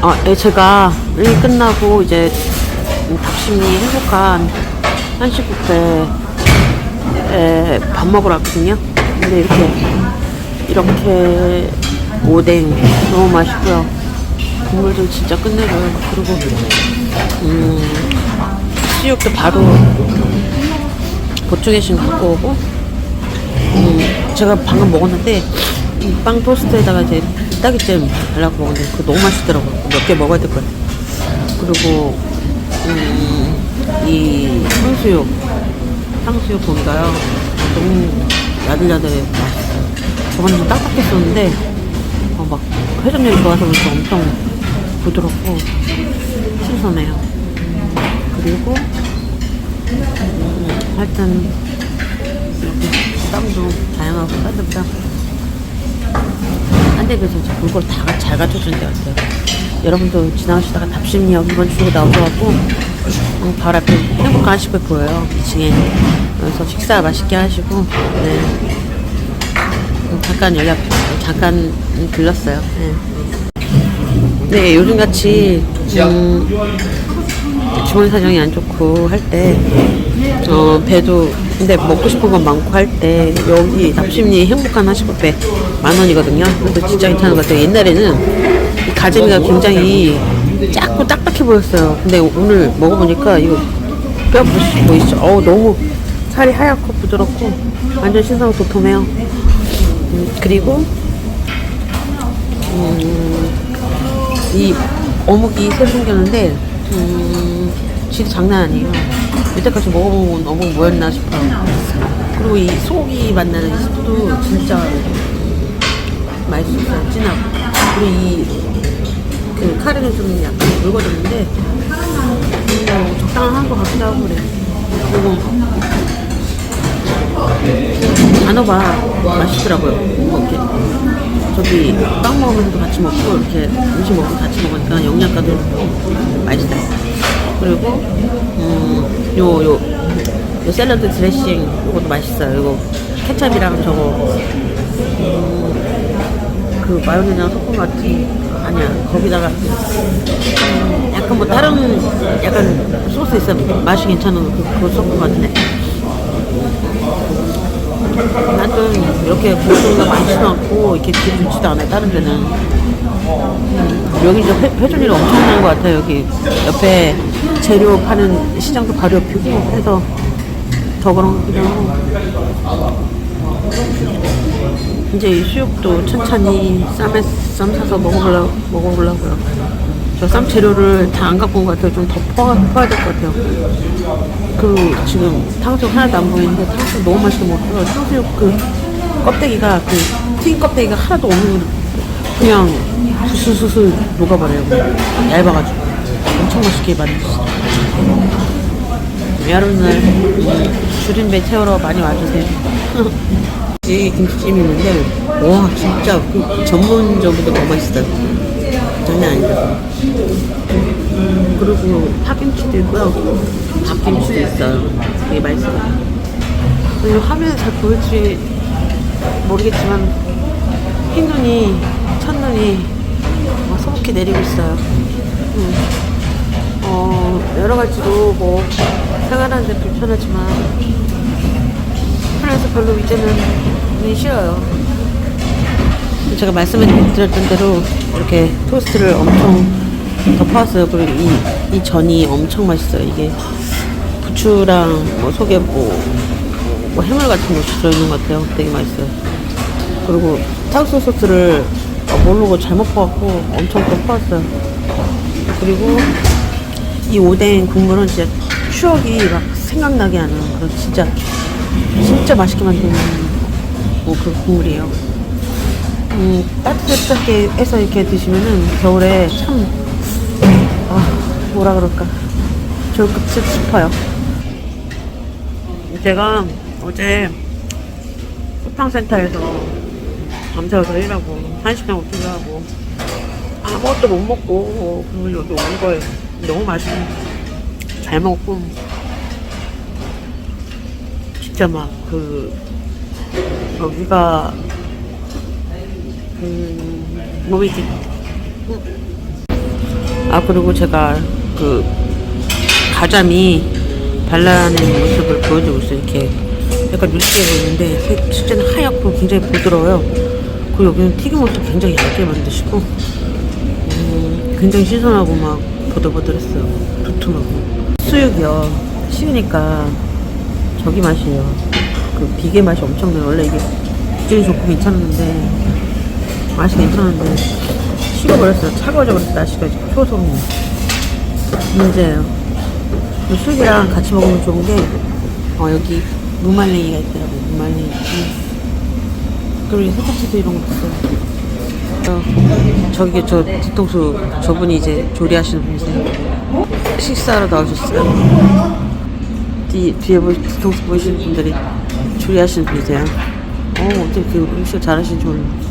아, 예, 제가 일 끝나고 이제 답심이 행복한 한식 뷔페에 밥 먹으러 왔거든요. 근데 이렇게 이렇게 오뎅 너무 맛있고요. 국물도 진짜 끝내줘요. 그리고 음, 수육도 바로 보충해신 갖고 오고 음, 제가 방금 먹었는데 이 빵 토스트에다가 이제 딸기잼 달라고 먹었는데 그거 너무 맛있더라고요. 몇 개 먹어야 될 거예요. 그리고 음, 이 탕수육 탕수육 고기가요 너무 야들야들해 맛있어요. 저번에 좀 딱딱했었는데 어, 막 회전율이 좋아서 그런지 엄청 부드럽고 신선해요. 그리고 음, 하여튼 이렇게 땀도 다양하고 따뜻한 딴 데 비해서 그걸 다 잘 갖춰주는 것 같아요. 여러분도 지나가시다가 답심역 이번 주로 나오셔갖고 어, 바로 앞에 행복한 한식을 보여요. 2층에. 그래서 식사 맛있게 하시고 네. 음, 잠깐 연락 잠깐 들렀어요. 네, 네 요즘같이 음, 주머니 사정이 안 좋고 할 때, 어, 배도, 근데 먹고 싶은 건 많고 할 때, 여기 답심리 행복한 한식뷔페 만 원이거든요. 그래서 진짜 괜찮은 것 같아요. 옛날에는 이 가재미가 굉장히 작고 딱딱해 보였어요. 근데 오늘 먹어보니까 이거 뼈 보이시죠? 어우, 너무 살이 하얗고 부드럽고 완전 신선하고 도톰해요. 음, 그리고, 이 어묵이 새 생겼는데 음, 질이 장난 아니에요. 이때까지 먹어본 건 어묵 뭐였나 싶어요. 그리고 이 속이 만나는 이 스프도 진짜 맛있었어요. 진하고. 그리고 이 그 카레는 좀 약간 묽어졌는데 뭐 적당한 것 같기도 하고 그래. 그리고 단호박 맛있더라고요. 뭐 이렇게 저기 빵 먹으면서도 같이 먹고 이렇게 음식 먹고 같이 먹으니까 영양가도 맛있어요. 그리고 음요요 요, 요 샐러드 드레싱 이것도 맛있어요. 이거 케찹이랑 저거 음, 그 마요네즈랑 섞은 것 같은 아니야 거기다가 음, 약간 뭐 다른 약간 소스 있어 맛이 괜찮은 그, 그거 섞은 것 같은데 나는 이렇게 고소가 많지도 않고 이렇게 기름지도 않아요. 다른 데는. 음, 여기 이제 회, 회전율이 엄청난 것 같아요. 여기 옆에 재료 파는 시장도 바로 옆이고 해서 더 그런 것 같기도 하고. 이제 이 수육도 천천히 쌈에 쌈 사서 먹어보려, 먹어보려고요 저 쌈 재료를 다 안 갖고 온 것 같아요 좀더 퍼, 퍼야 될 것 같아요 그 지금 탕수육 하나도 안 보이는데 탕수육 너무 맛있게 먹고요. 탕수육 그 껍데기가 그 튀긴 껍데기가 하나도 없는 그냥 수수수수 녹아버려요. 얇아가지고 엄청 맛있게. 여러분들 음, 줄임배 채우러 많이 와주세요. 이 김치찜이 있는데 와 진짜 그 전문적으로 너무 맛있어요. 장난 아니다. 그리고 파김치도 있고요. 밥김치도 있어요. 되게 맛있어요. 그리고 화면에 잘 보일지 모르겠지만 흰눈이, 첫눈이 막 소복히 내리고 있어요. 음. 어, 여러 가지로 뭐 생활하는데 불편하지만 편해서 별로 이제는 눈이 싫어요. 제가 말씀드렸던 대로 이렇게 토스트를 엄청 덮어왔어요. 그리고 이, 이 전이 엄청 맛있어요. 이게 부추랑 뭐 속에 뭐, 뭐 해물 같은 거 들어있는 것 같아요. 되게 맛있어요. 그리고 탕수육 소스를 모르고 잘못 퍼갖고 엄청 덮어왔어요. 그리고 이 오뎅 국물은 진짜 추억이 막 생각나게 하는 그런 진짜 진짜 맛있게 만드는 뭐그 국물이에요. 음, 따뜻하게 해서 이렇게 드시면은 겨울에 참, 아, 뭐라 그럴까. 좋을 것 싶어요. 제가 어제 소탕센터에서 밤새워서 일하고, 한 시간 오픈을 하고, 아무것도 못 먹고, 그리고 여기 온 거예요. 너무 맛있고, 잘 먹고, 진짜 막 그, 여기가 음, 뭐이지? 아 그리고 제가 그 가자미 발라낸 모습을 보여주고 있어요. 이렇게 약간 누렇게 보이는데 색- 실제는 하얗고 굉장히 부드러워요. 그리고 여기는 튀김옷도 굉장히 얇게 만드시고 음, 굉장히 신선하고 막 보들보들했어요. 두툼하고 수육이요. 쉬우니까 저기 맛이에요. 그 비계 맛이 엄청나요. 원래 이게 비주얼이 좋고 괜찮았는데 맛이 괜찮은데 식어버렸어요. 차가워져 버렸어 날씨가 초속이 문제예요. 이 술이랑 같이 먹으면 좋은 게 어, 여기 무말랭이가 있더라고요. 무말랭이. 음. 그리고 세탁기도 이런 거 있어요. 어, 저기 저 뒤통수 저분이 이제 조리하시는 분이세요. 식사하러 나오셨어요. 뒤, 뒤에 보, 뒤통수 보이시는 분들이 조리하시는 분이세요. 어, 어떻게 이렇게 음식 잘하시는지 몰라.